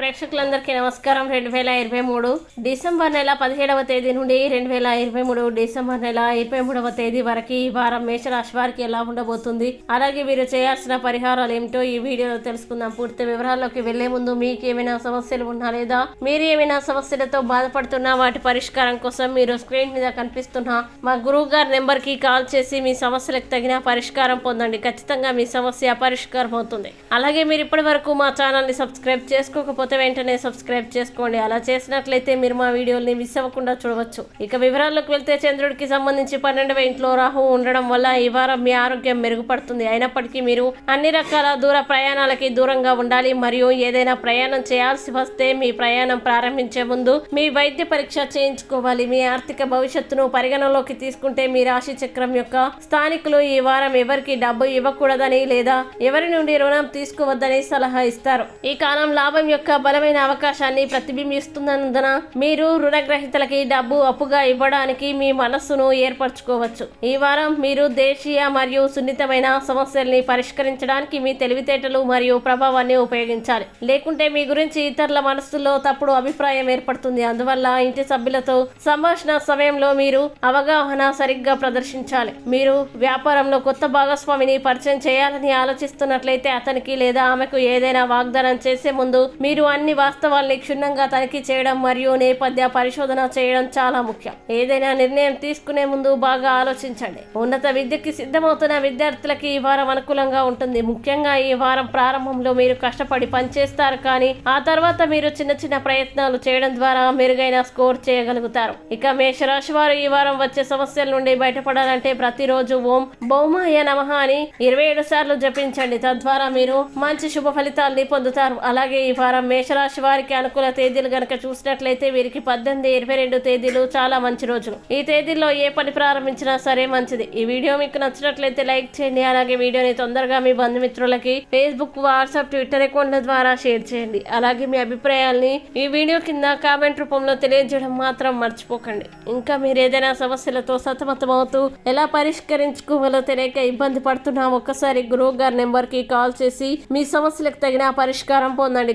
ప్రేక్షకులందరికీ నమస్కారం. రెండు వేల ఇరవై మూడు డిసెంబర్ నెల పదిహేడవ తేదీ నుండి రెండు వేల ఇరవై మూడు డిసెంబర్ నెల ఇరవై మూడవ తేదీ వరకు ఈ వారం మేషరాశి వారికి ఎలా ఉండబోతుంది? అలాగే మీరు చేయాల్సిన పరిహారాలు ఏమిటో ఈ వీడియోలో తెలుసుకుందాం. పూర్తి వివరాల్లోకి వెళ్ళే ముందు మీకు ఏమైనా సమస్యలు ఉన్నా లేదా మీరు ఏమైనా సమస్యలతో బాధపడుతున్నా వాటి పరిష్కారం కోసం మీరు స్క్రీన్ మీద కనిపిస్తున్న మా గురువు గారి నెంబర్కి కాల్ చేసి మీ సమస్యలకు తగిన పరిష్కారం పొందండి. ఖచ్చితంగా మీ సమస్య పరిష్కారం అవుతుంది అలాగే మీరు ఇప్పటి వరకు మా ఛానల్ని సబ్స్క్రైబ్ చేసుకోకపోతే వెంటనే సబ్స్క్రైబ్ చేసుకోండి. అలా చేసినట్లయితే మీరు మా వీడియోల్ని మిస్ అవ్వకుండా చూడవచ్చు. ఇక వివరాల్లోకి వెళ్తే చంద్రుడికి సంబంధించి పన్నెండవ ఇంట్లో రాహు ఉండడం వల్ల ఈ వారం మీ ఆరోగ్యం మెరుగుపడుతుంది. అయినప్పటికీ మీరు అన్ని రకాల దూర ప్రయాణాలకి దూరంగా ఉండాలి. మరియు ఏదైనా ప్రయాణం చేయాల్సి వస్తే మీ ప్రయాణం ప్రారంభించే ముందు మీ వైద్య పరీక్ష చేయించుకోవాలి. మీ ఆర్థిక భవిష్యత్తును పరిగణలోకి తీసుకుంటే మీ రాశి చక్రం యొక్క స్థానికులు ఈ వారం ఎవరికి డబ్బు ఇవ్వకూడదని లేదా ఎవరి నుండి రుణం తీసుకోవద్దని సలహా ఇస్తారు. ఈ కాలం లాభం యొక్క బలమైన అవకాశాన్ని ప్రతిబింబిస్తున్నందున మీరు రుణగ్రహీతలకి డబ్బు అప్పుగా ఇవ్వడానికి మీ మనస్సును ఏర్పరచుకోవచ్చు. ఈ వారం మీరు దేశీయ మరియు సున్నితమైన సమస్యల్ని పరిష్కరించడానికి మీ తెలివితేటలు మరియు ప్రభావాన్ని ఉపయోగించాలి. లేకుంటే మీ గురించి ఇతరుల మనస్సులో తప్పుడు అభిప్రాయం ఏర్పడుతుంది. అందువల్ల ఇంటి సభ్యులతో సంభాషణ సమయంలో మీరు అవగాహన సరిగ్గా ప్రదర్శించాలి. మీరు వ్యాపారంలో కొత్త భాగస్వామిని పరిచయం చేయాలని ఆలోచిస్తున్నట్లయితే అతనికి లేదా ఆమెకు ఏదైనా వాగ్దానం చేసే ముందు మీరు అన్ని వాస్తవాల్ని క్షుణ్ణంగా తనిఖీ చేయడం మరియు నేపథ్య పరిశోధన చేయడం చాలా ముఖ్యం. ఏదైనా నిర్ణయం తీసుకునే ముందు బాగా ఆలోచించండి. ఉన్నత విద్యకి సిద్ధమవుతున్న విద్యార్థులకి ఈ వారం అనుకూలంగా ఉంటుంది. ముఖ్యంగా ఈ వారం ప్రారంభంలో మీరు కష్టపడి పనిచేస్తారు కానీ ఆ తర్వాత మీరు చిన్న చిన్న ప్రయత్నాలు చేయడం ద్వారా మెరుగైన స్కోర్ చేయగలుగుతారు. ఇక మేషరాశి వారు ఈ వారం వచ్చే సమస్యల నుండి బయటపడాలంటే ప్రతిరోజు ఓం భౌమాయ నమః అని ఇరవై ఏడు సార్లు జపించండి. తద్వారా మీరు మంచి శుభ ఫలితాల్ని పొందుతారు. అలాగే ఈ వారం మేషరాశి వారికి అనుకూల తేదీలు గనక చూసినట్లయితే వీరికి పద్దెనిమిది ఇరవై రెండు తేదీలు చాలా మంచి రోజులు. ఈ తేదీల్లో ఏ పని ప్రారంభించినా సరే మంచిది. ఈ వీడియో మీకు నచ్చినట్లయితే లైక్ చేయండి. అలాగే వీడియోని తొందరగా మీ బంధుమిత్రులకి ఫేస్బుక్ వాట్సాప్ ట్విట్టర్ అకౌంట్ల ద్వారా షేర్ చేయండి. అలాగే మీ అభిప్రాయాల్ని ఈ వీడియో కింద కామెంట్ రూపంలో తెలియజేయడం మాత్రం మర్చిపోకండి. ఇంకా మీరు ఏదైనా సమస్యలతో సతమతమవుతూ ఎలా పరిష్కరించుకోవాలో తెలియక ఇబ్బంది పడుతున్నా ఒక్కసారి గురువు గారి నెంబర్కి కాల్ చేసి మీ సమస్యలకు తగిన పరిష్కారం పొందండి.